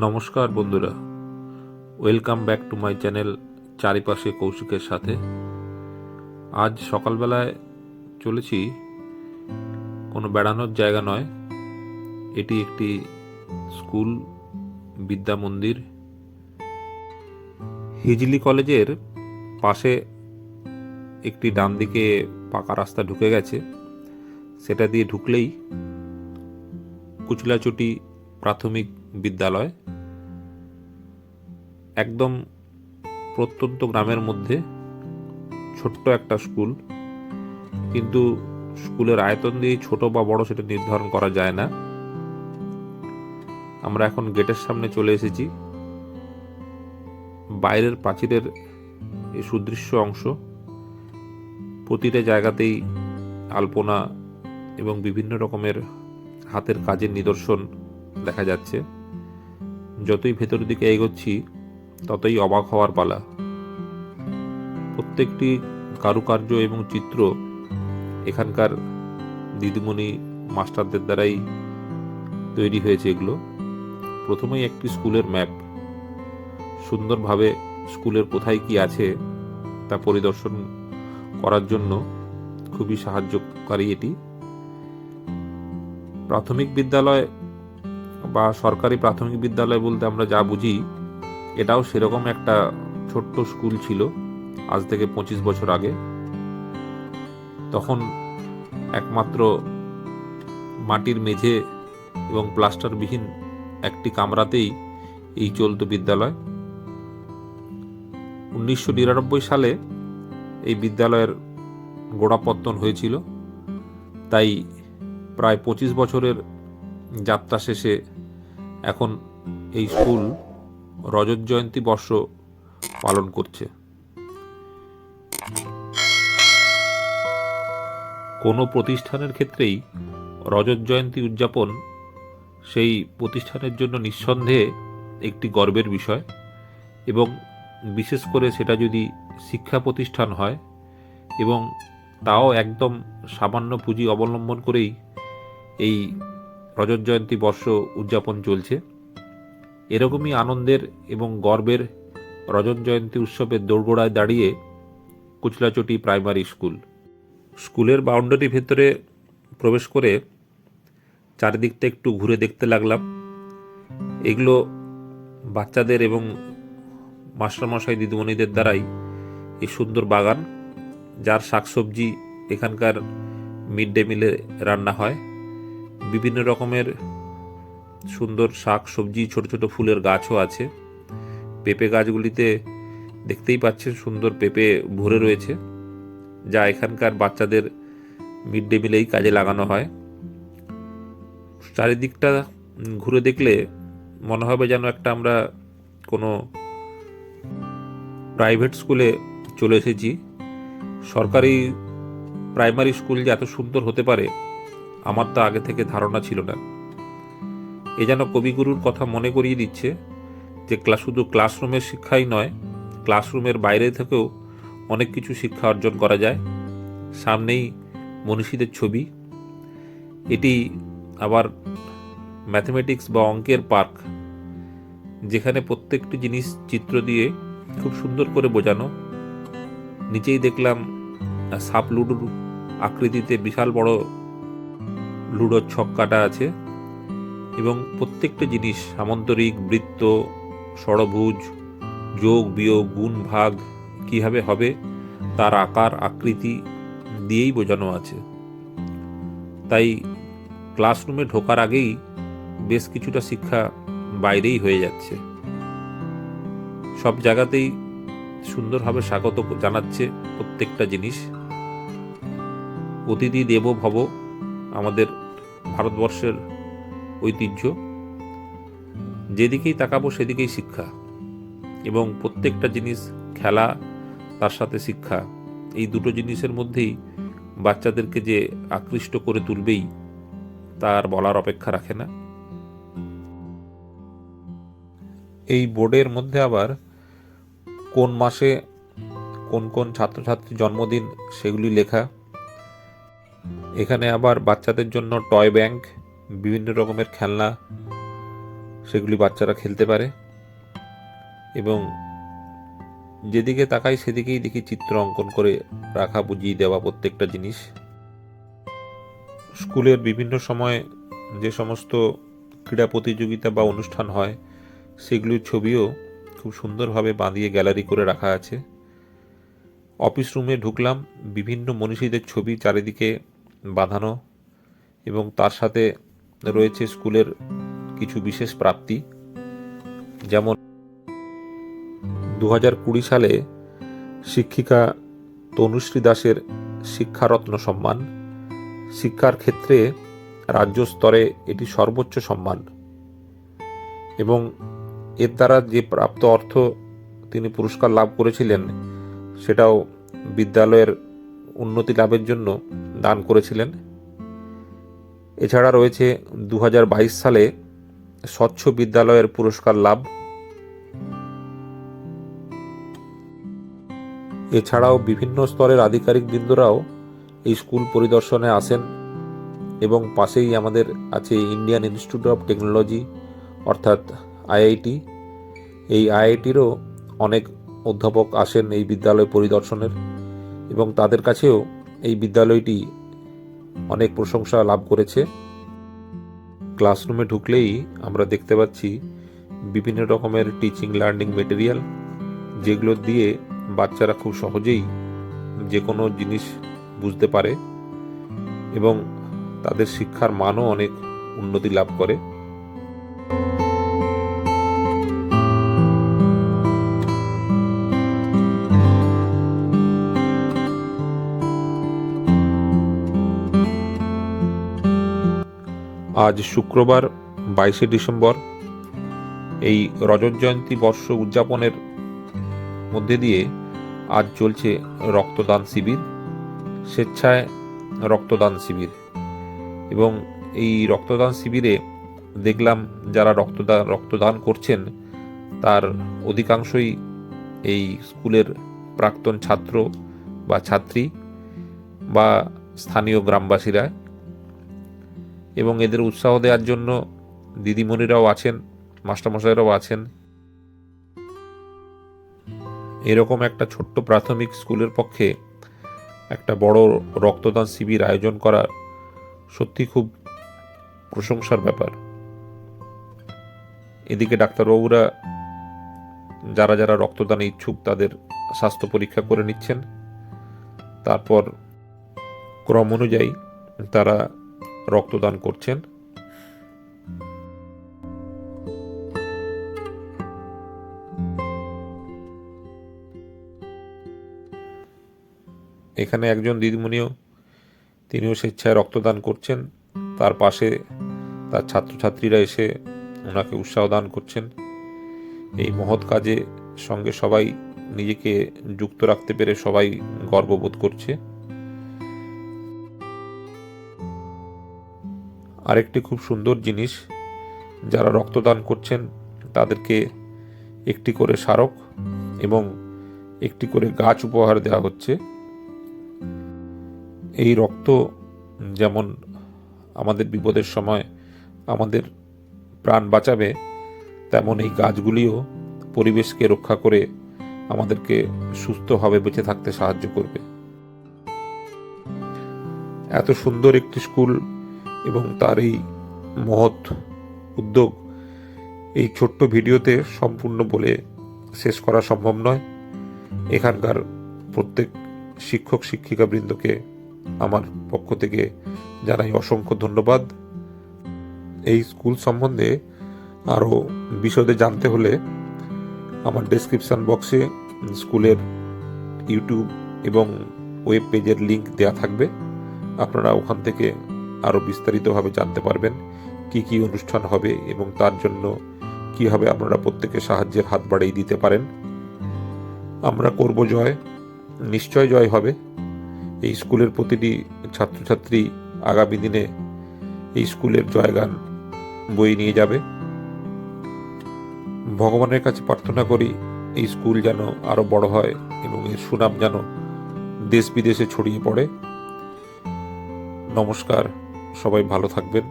নমস্কার বন্ধুরা। Welcome back to my channel চারিপাশে কৌশিকের সাথে। আজ সকালবেলায় চলেছি কোনো বেড়ানোর জায়গা নয়। এটি একটি স্কুল বিদ্যা মন্দির। হিজলি কলেজের পাশে একটি ডান দিকে পাকা রাস্তা ঢুকে গেছে। সেটা দিয়ে ঢুকলেই কুচলাচুটি প্রাথমিক বিদ্যালয় একদম প্রত্যন্ত গ্রামের মধ্যে ছোট্ট একটা স্কুল। কিন্তু স্কুলের আয়তন দিয়ে ছোট বা বড় সেটা নির্ধারণ করা যায় না। আমরা এখন গেটের সামনে চলে এসেছি। বাইরের প্রাচীরের এই সুদৃশ্য অংশ। প্রতিটা জায়গাতেই আলপনা এবং বিভিন্ন রকমের হাতের কাজের নিদর্শন। দেখা যাচ্ছে, যতই ভেতরের দিকে এগোচ্ছি, ততই অবাক হওয়ার পালা। প্রত্যেকটি কারুকার্য এবং চিত্র এখানকার দিদিমণি মাস্টারদের দ্বারাই তৈরি হয়েছে এগুলো। প্রথমেই একটি স্কুলের ম্যাপ। সুন্দরভাবে স্কুলের কোথায় কি আছে তা পরিদর্শন করার জন্য খুবই সাহায্যকারী এটি। প্রাথমিক বিদ্যালয় বা সরকারি প্রাথমিক বিদ্যালয় বলতে আমরা যা বুঝি, এটাও সেরকম একটা ছোট্ট স্কুল ছিল আজ থেকে পঁচিশ বছর আগে। তখন একমাত্র মাটির মেঝে এবং প্লাস্টারবিহীন একটি কামরাতেই এই চলত বিদ্যালয়। উনিশশো নিরানব্বই সালে এই বিদ্যালয়ের গোড়াপত্তন হয়েছিল। তাই প্রায় পঁচিশ বছরের যাত্রা শেষে এখন এই স্কুল রজত জয়ন্তী বর্ষ পালন করছে। কোনো প্রতিষ্ঠানের ক্ষেত্রেই রজত জয়ন্তী উদযাপন সেই প্রতিষ্ঠানের জন্য নিঃসন্দেহে একটি গর্বের বিষয় এবং বিশেষ করে সেটা যদি শিক্ষা প্রতিষ্ঠান হয় এবং তাও একদম সামান্য পুঁজি অবলম্বন করেই এই রজত জয়ন্তী বর্ষ উদযাপন চলছে। এরকমই আনন্দের এবং গর্বের রজত জয়ন্তী উৎসবের দোরগোড়ায় দাঁড়িয়ে কুচলাচটি প্রাইমারি স্কুল। স্কুলের বাউন্ডারি ভেতরে প্রবেশ করে চারিদিকটা একটু ঘুরে দেখতে লাগলাম। এগুলো বাচ্চাদের এবং মাস্টারমশাই দিদিমণিদের দ্বারাই এই সুন্দর বাগান, যার শাকসবজি এখানকার মিড ডে মিলে রান্না হয়। বিভিন্ন রকমের সুন্দর শাক, সবজি, ছোট ছোট ফুলের গাছও আছে। পেঁপে গাছগুলিতে দেখতেই পাচ্ছেন সুন্দর পেঁপে ভরে রয়েছে, যা এখানকার বাচ্চাদের মিড ডে মিলেই কাজে লাগানো হয়। চারিদিকটা ঘুরে দেখলে মনে হবে যেন একটা আমরা কোনো প্রাইভেট স্কুলে চলে এসেছি। সরকারি প্রাইমারি স্কুল যে এত সুন্দর হতে পারে আমার তো আগে থেকে ধারণা ছিল না। এ যেন কবিগুরুর কথা মনে করিয়ে দিচ্ছে যে ক্লাস শুধু ক্লাসরুমের শিক্ষাই নয়, ক্লাসরুমের বাইরে থেকেও অনেক কিছু শিক্ষা অর্জন করা যায়। সামনেই মনীষীদের ছবি। এটি আবার ম্যাথমেটিক্স বা অঙ্কের পার্ক, যেখানে প্রত্যেকটি জিনিস চিত্র দিয়ে খুব সুন্দর করে বোঝানো। নিচেই দেখলাম সাপ লুডুর আকৃতিতে বিশাল বড় লুডোর ছক কাটা আছে এবং প্রত্যেকটা জিনিস, সামন্তরিক, বৃত্ত, ষড়ভুজ, যোগ, বিয়োগ, গুণ, ভাগ কীভাবে হবে, তার আকার, আকৃতি দিয়েই বোঝানো আছে। তাই ক্লাসরুমে ঢোকার আগেই বেশ কিছুটা শিক্ষা বাইরেই হয়ে যাচ্ছে। সব জায়গাতেই সুন্দরভাবে স্বাগত জানাচ্ছে প্রত্যেকটা জিনিস। অতিথি দেব ভব আমাদের ভারতবর্ষের ঐতিহ্য। যেদিকেই তাকাবো সেদিকেই শিক্ষা। এবং প্রত্যেকটা জিনিস, খেলা, তার সাথে শিক্ষা। এই দুটো জিনিসের মধ্যেই বাচ্চাদেরকে যে আকৃষ্ট করে তুলবেই তার বলার অপেক্ষা রাখে না। এই বোর্ডের মধ্যে আবার কোন মাসে কোন কোন ছাত্রছাত্রীর জন্মদিন সেগুলি লেখা। এখানে আবার বাচ্চাদের জন্য টয় ব্যাংক বিভিন্ন রকমের খেলনা, সেগুলি বাচ্চারা খেলতে পারে। এবং যেদিকে তাকাই সেদিকেই দেখি চিত্র অঙ্কন করে রাখা, বুঝিয়ে দেওয়া প্রত্যেকটা জিনিস। স্কুলের বিভিন্ন সময় যে সমস্ত ক্রীড়া প্রতিযোগিতা বা অনুষ্ঠান হয়, সেগুলির ছবিও খুব সুন্দরভাবে বাঁধিয়ে গ্যালারি করে রাখা আছে। অফিস রুমে ঢুকলাম, বিভিন্ন মনীষীদের ছবি চারিদিকে বাঁধানো এবং তার সাথে রয়েছে স্কুলের কিছু বিশেষ প্রাপ্তি। যেমন দু হাজার কুড়ি সালে শিক্ষিকা তনুশ্রী দাসের শিক্ষারত্ন সম্মান। শিক্ষার ক্ষেত্রে রাজ্য স্তরে এটি সর্বোচ্চ সম্মান এবং এর দ্বারা যে প্রাপ্ত অর্থ তিনি পুরস্কার লাভ করেছিলেন, সেটাও বিদ্যালয়ের উন্নতি লাভের জন্য দান করেছিলেন। এছাড়া রয়েছে দু হাজার বাইশ সালে স্বচ্ছ বিদ্যালয়ের পুরস্কার লাভ। এছাড়াও বিভিন্ন স্তরের আধিকারিক বৃন্দরাও এই স্কুল পরিদর্শনে আসেন এবং পাশেই আমাদের আছে ইন্ডিয়ান ইনস্টিটিউট অফ টেকনোলজি, অর্থাৎ আইআইটি। এই আইআইটিরও অনেক অধ্যাপক আসেন এই বিদ্যালয় পরিদর্শনের এবং তাদের কাছেও এই বিদ্যালয়টি অনেক প্রশংসা লাভ করেছে। ক্লাসরুমে ঢুকলেই আমরা দেখতে পাচ্ছি বিভিন্ন রকমের টিচিং লার্নিং মেটেরিয়াল যেগুলো দিয়ে বাচ্চারা খুব সহজেই যে কোনো জিনিস বুঝতে পারে এবং তাদের শিক্ষার মানও অনেক উন্নতি লাভ করে। আজ শুক্রবার, বাইশে ডিসেম্বর। এই রজত জয়ন্তী বর্ষ উদযাপনের মধ্যে দিয়ে আজ চলছে রক্তদান শিবির, স্বেচ্ছায় রক্তদান শিবির। এবং এই রক্তদান শিবিরে দেখলাম যারা রক্তদান রক্তদান করছেন, তার অধিকাংশই এই স্কুলের প্রাক্তন ছাত্র বা ছাত্রী বা স্থানীয় গ্রামবাসীরা। এবং এদের উৎসাহ দেওয়ার জন্য দিদিমণিরাও আছেন, মাস্টারমশাইরাও আছেন। এরকম একটা ছোট্ট প্রাথমিক স্কুলের পক্ষে একটা বড় রক্তদান শিবির আয়োজন করা সত্যি খুব প্রশংসার ব্যাপার। এদিকে ডাক্তারবাবুরা যারা যারা রক্তদানে ইচ্ছুক তাদের স্বাস্থ্য পরীক্ষা করে নিচ্ছেন। তারপর ক্রম অনুযায়ী তারা রক্তদান করছেন। এখানে একজন দিদিমণিও, তিনিও স্বেচ্ছায় রক্তদান করছেন। তার পাশে তার ছাত্রছাত্রীরা এসে ওনাকে উৎসাহ দান করছেন। এই মহৎ কাজে সঙ্গে সবাই নিজেকে যুক্ত রাখতে পেরে সবাই গর্ববোধ করছে। আরেকটি খুব সুন্দর জিনিস, যারা রক্তদান করছেন, তাদেরকে একটি করে স্মারক এবং একটি করে গাছ উপহার দেওয়া হচ্ছে। এই রক্ত যেমন আমাদের বিপদের সময় আমাদের প্রাণ বাঁচাবে, তেমন এই গাছগুলিও পরিবেশকে রক্ষা করে আমাদেরকে সুস্থভাবে বেঁচে থাকতে সাহায্য করবে। এত সুন্দর একটি স্কুল এবং তার এই মহৎ উদ্যোগ এই ছোট্ট ভিডিওতে সম্পূর্ণ বলে শেষ করা সম্ভব নয়। এখানকার প্রত্যেক শিক্ষক শিক্ষিকা বৃন্দকে আমার পক্ষ থেকে জানাই অসংখ্য ধন্যবাদ। এই স্কুল সম্বন্ধে আরও বিশদে জানতে হলে আমার ডেসক্রিপশন বক্সে স্কুলের ইউটিউব এবং ওয়েব পেজের লিংক দেওয়া থাকবে। আপনারা ওখান থেকে আরও বিস্তারিতভাবে জানতে পারবেন কি কি অনুষ্ঠান হবে এবং তার জন্য কীভাবে আপনারা প্রত্যেকে সাহায্যের হাত বাড়িয়ে দিতে পারেন। আমরা করব জয়, নিশ্চয় জয় হবে। এই স্কুলের প্রতিটি ছাত্রছাত্রী আগামী দিনে এই স্কুলের জয়গান বই নিয়ে যাবে। ভগবানের কাছে প্রার্থনা করি এই স্কুল যেন আরও বড় হয় এবং এর সুনাম যেন দেশ বিদেশে ছড়িয়ে পড়ে। নমস্কার। সবাই ভালো থাকবেন।